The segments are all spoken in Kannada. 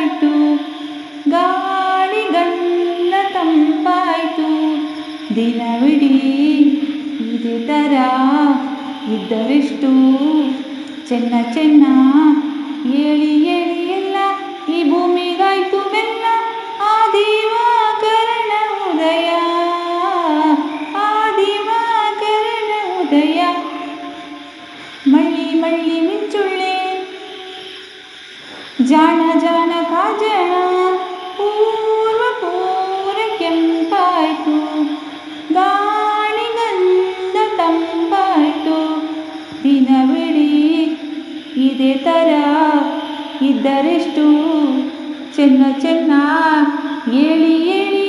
ತಂಪಾಯಿತು ಗಾಳಿಗಲ್ಲ ತಂಪಾಯ್ತು. ದಿನವಿಡೀ ಇದೇ ತರ ಇದ್ದರೆಷ್ಟು ಚೆನ್ನ ಚೆನ್ನ ಹೇಳಿ ಹೇಳಿ ಎಲ್ಲ ಈ ಭೂಮಿಗಾಯ್ತು ಬೆನ್ನ. ಜಾಣ ಜಾಣ ಕಾಜಣ, ಪೂರ್ವ ಪೂರ ಕೆಂಪಾಯ್ತು ಗಾಳಿಗಂಧ ತಂಪಾಯ್ತು. ದಿನವಿಡೀ ಇದೇ ಥರ ಇದ್ದರೆಷ್ಟು ಚೆನ್ನ ಚೆನ್ನ ಹೇಳಿ ಹೇಳಿ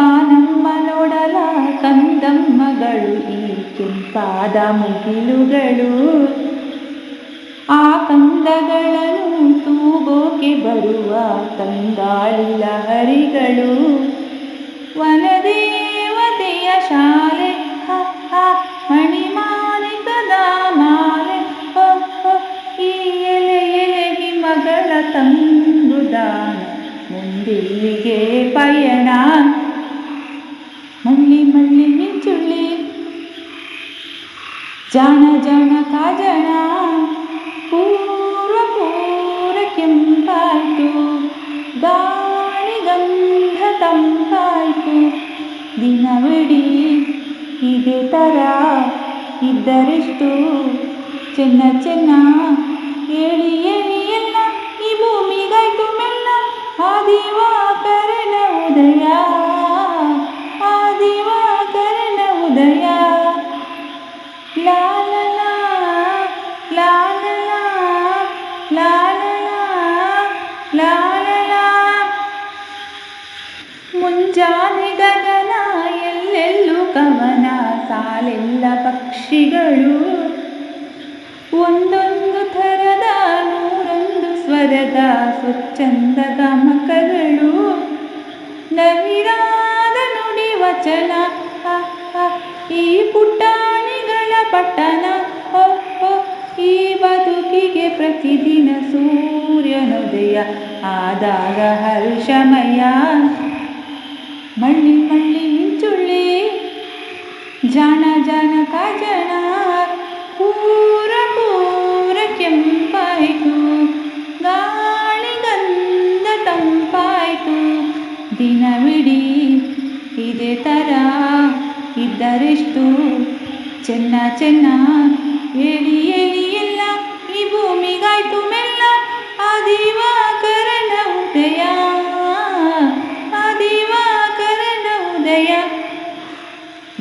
ಬಾನಮ್ಮ ನೋಡಲ ಕಂದಮ್ಮಗಳು ಈ ಕೆಂಪಾದ ಮುಗಿಲುಗಳು ಆ ಕಂದಗಳನ್ನು ತೂಗೋಕೆ ಬರುವ ಕಂದಾಳಿಲ್ಲ ಹರಿಗಳು. ವನದೇವತೆಯ ಶಾಲೆ ಮಣಿಮಾಣಿಕದ ಮಾಲೆ ಈ ಎಲೆ ತಂಗುದಾನ ಮುಂದಿಲ್ಲಿಗೆ ಜನ ಜನ का जना ಪೂರ ಕೆಂಪಾಯ್ತು ಗಾಳಿ ಗಂಧ ತಂಪಾಯ್ತು. ದಿನವಿಡೀ ಇದೇ ಥರ ಇದ್ದರಿಷ್ಟು ಚೆನ್ನ ಚೆನ್ನ ಎಳಿ ಎಳಿಯನ್ನ ಈ ಭೂಮಿಗಾಯ್ತು ಮೆಲ್ಲ ಆದಿವಾಕರಣ ಉದಯ ಆದಿವಾಕರಣ ಉದಯ. ಮುಂಜಾನೆ ಗಗನ ಎಲ್ಲೆಲ್ಲೂ ಕವನ ಸಾಲೆಲ್ಲ ಪಕ್ಷಿಗಳು. ಒಂದೊಂದು ಥರದ ನೂರೊಂದು ಸ್ವರದ ಸ್ವಚ್ಛಂದ ಗಮಕಗಳು ನವಿರಾದ ನುಡಿ ವಚನ ಈ ಪುಟಾಣಿಗಳ ಪಟ್ಟಣ ಈ ಬದುಕಿಗೆ ಪ್ರತಿದಿನ ಸೂರ್ಯನೋದಯ ಆದಾಗ ಹರ್ಷಮಯ. ಮಳ್ಳಿ ಮಳ್ಳಿ ಮಿಂಚುಳ್ಳಿ ಜಾಣ ಜಾಣ ಕಾಜಣ ಪೂರ ಪೂರ ಕೆಂಪಾಯಿತು. ಗಾಳಿ ಗಂಧ ತಂಪಾಯಿತು. ದಿನವಿಡೀ ಇದೇ ಥರ ಇದ್ದರೆಷ್ಟು. ಚೆನ್ನ ಚೆನ್ನ ಹೇಳಿ ಹೇಳಿ ಎಲ್ಲ ಈ ಭೂಮಿಗಾಯ್ತು ಮೆಲ್ಲ. ಆ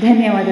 धन्यवाद